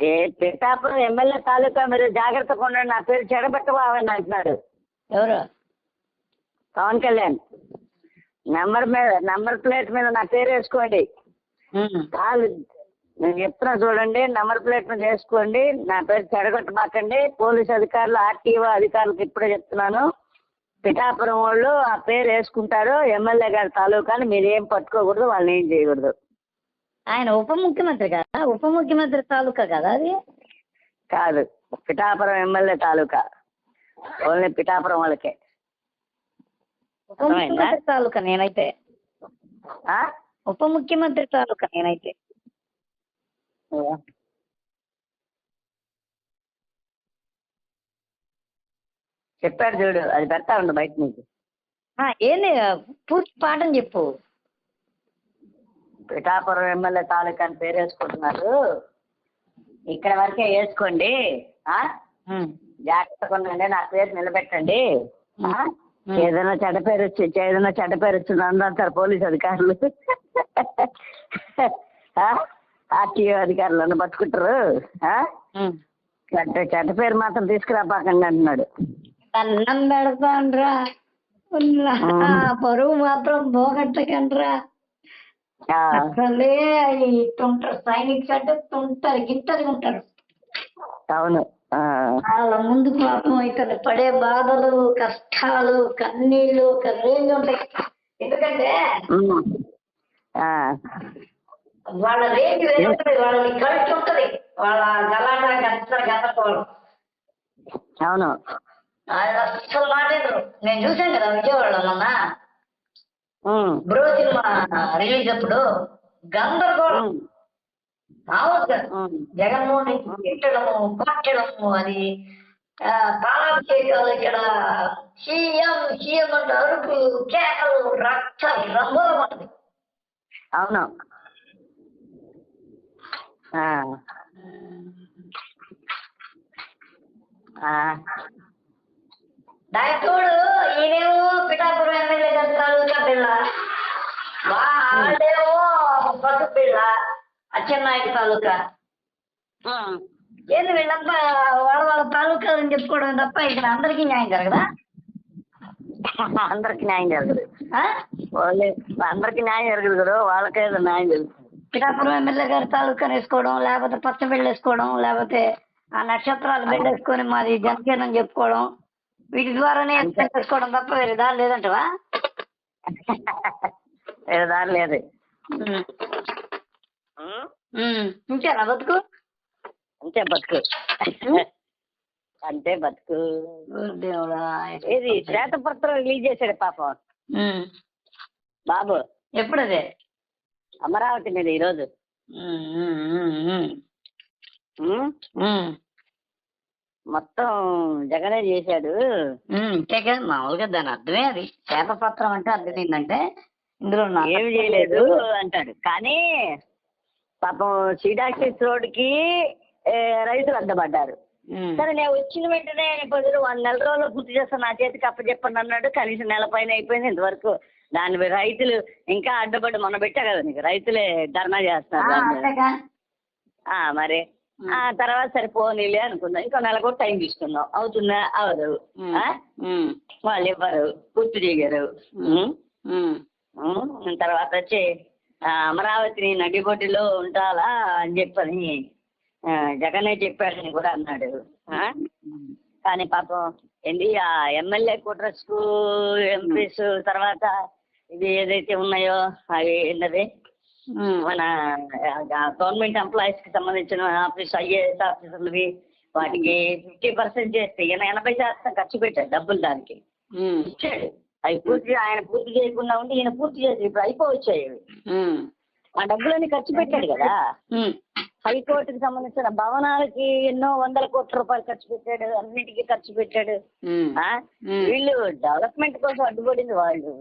ఏ Pithapuram MLA తాలూకా మీరు జాగ్రత్తగా ఉండండి నా పేరు చెడబెట్టబావని అంటున్నాడు ఎవరు? పవన్ కళ్యాణ్. నెంబర్ మీద నెంబర్ ప్లేట్ మీద నా పేరు వేసుకోండి. కాదు నేను చెప్తున్నా చూడండి. నెంబర్ ప్లేట్ మీద వేసుకోండి. నా పేరు చెడగొట్టమాకండి పోలీస్ అధికారులు ఆర్టీఓ అధికారులకు ఇప్పుడే చెప్తున్నాను. పిఠాపురం వాళ్ళు ఆ పేరు వేసుకుంటారు. ఎమ్మెల్యే గారి తాలూకాని మీరు ఏం పట్టుకోకూడదు వాళ్ళని ఏం చేయకూడదు. ఆయన ఉప ముఖ్యమంత్రి కదా ఉప ముఖ్యమంత్రి తాలూకా కదా అది? కాదు పిఠాపురం ఎమ్మెల్యే తాలూకా. ఓన్లీ పిఠాపురం వాళ్ళకే. ఉప? ముఖ్యమంత్రి తాలూకా నేనైతే. ఆ? ఉప ముఖ్యమంత్రి తాలూకా నేనైతే. చెప్పాడు చూడు అది పెడతా ఉండు బయట నుంచి ఆ, ఏంది పూర్తి పాఠం చెప్పు. పిఠాపురం ఎమ్మెల్యే తాలూకా అని పేరు వేసుకుంటున్నారు. ఇక్కడ వరకే వేసుకోండి. జాగ్రత్తగా ఉండండి. నా పేరు నిలబెట్టండి. ఏదైనా చెడ్డ పేరు వచ్చి ఏదైనా చెడ్డ పేరు వచ్చింది అంటారు పోలీస్ అధికారులు? ఆర్టీఓ అధికారులు నన్ను పట్టుకుంటారు. చెడ్డ చెడ్డ పేరు మాత్రం తీసుకురాపాకండి అంటున్నాడు. అన్నం పెడతాండ్రా. పరువు మాత్రం పోగొట్టకండ్రా. అసలే ఇట్టుంటారు సైనిక్స్ అంటే తుంటారు గిట్టది ఉంటారు. అవును. వాళ్ళ ముందు పాపం ఇతను పడే బాధలు కష్టాలు కన్నీళ్ళు ఒక రేంజ్ ఉంటాయి. ఎందుకంటే వాళ్ళ రేంజ్ వేరే ఉంటుంది వాళ్ళని కలిసి ఉంటది. వాళ్ళ గలాట గచ్చ గతపోవడం అవును. వాళ్ళు అస్సలు మాట్లాడరు నేను చూశాను కదా విజయవాడలో మొన్న. బ్రో రిలీజ్ అప్పుడు గందరగోళం ఉమ్. జగన్మోహన్ తిట్టడము కొట్టడము అది ఆ, పాలాభిషేకాలు ఇక్కడ సీఎం సీఎం అంటే అరుపులు కేకలు రక్త రంగులం అవును. దాని తోడు ఈయనేమో అచ్చెన్నాయుడు తాలూకా. ఏంది వీళ్ళంతా వాళ్ళ వాళ్ళ తాలూకా అని చెప్పుకోవడం తప్ప ఇక్కడ అందరికీ న్యాయం జరగదా? అందరికి న్యాయం జరగదు? వాళ్ళే అందరికి న్యాయం జరగదు కదా వాళ్ళకే న్యాయం జరుగుతుంది. పిఠాపురం ఎమ్మెల్యే గారి తాలూకా వేసుకోవడం లేకపోతే పచ్చ బిళ్ళ వేసుకోవడం లేకపోతే ఆ నక్షత్రాలు బిళ్ళ వేసుకొని మాది జనకేంద్రం చెప్పుకోవడం వీటి ద్వారానే చేసుకోవడం తప్ప వేరే దారి లేదంటవా? వేరే దారి లేదు. ఇంకేనా బతుకు? అంతే బతుకు. అంతే బతుకు. ఓ దేవుడా ఏది శ్వేతపత్రం రిలీజ్ చేశాడు పాపం. బాబు. ఎప్పుడదే? అమరావతి మీద ఈరోజు. ఉమ్. మొత్తం జగనే చేశాడు. అంతే కదా మామూలుగా దాని అర్థమే అది. శాపపత్రం అంటే అర్థం ఏంటంటే ఇందులో నా ఏమి చేయలేదు అంటాడు. కానీ పాపం సీడాక్సిస్ రోడ్డుకి ఏ, రైతులు అడ్డపడ్డారు. సరే నేను వచ్చిన వెంటనే పది వన్ నెల రోజులు పూర్తి చేస్తాను నా చేతికి అప్పచెప్పండి అన్నాడు. కనీసం నెల పైన అయిపోయింది ఇంతవరకు. దాని రైతులు ఇంకా అడ్డపడి మొన్న పెట్టా కదా నీకు రైతులే ధర్నా ఆ, చేస్తున్నారు మరి. ఆ తర్వాత సరే పోనీలే అనుకుందాం ఇంకో నెల కూడా టైం తీసుకుందాం అవుతుందా? అవదు. వాళ్ళు ఇవ్వరు. పూర్తి చేయరు? తర్వాత వచ్చి అమరావతిని నడిబొడ్డులో ఉండాలా అని చెప్పని జగనే చెప్పాడని కూడా అన్నాడు? కానీ పాపం ఏంది ఆ ఎమ్మెల్యే క్వార్టర్స్కు ఎంపీస్ తర్వాత ఇది ఏదైతే ఉన్నాయో అవి ఏంటది. మన గవర్నమెంట్ ఎంప్లాయీస్కి సంబంధించిన ఆఫీస్ ఐఏఎస్ ఆఫీసర్లవి వాటికి ఫిఫ్టీ పర్సెంట్ చేస్తే ఎనభై శాతం ఖర్చు పెట్టాడు డబ్బులు దానికి. ఇచ్చాడు అవి పూర్తి ఆయన పూర్తి చేయకుండా ఉంటే ఈయన పూర్తి చేసి ఇప్పుడు అయిపోవచ్చాయి. ఆ డబ్బులన్నీ ఖర్చు పెట్టాడు కదా. హైకోర్టుకి సంబంధించిన భవనాలకి ఎన్నో వందల కోట్ల రూపాయలు ఖర్చు పెట్టాడు అన్నిటికీ ఖర్చు పెట్టాడు. వీళ్ళు డెవలప్మెంట్ కోసం అడ్డుపడింది వాళ్ళు.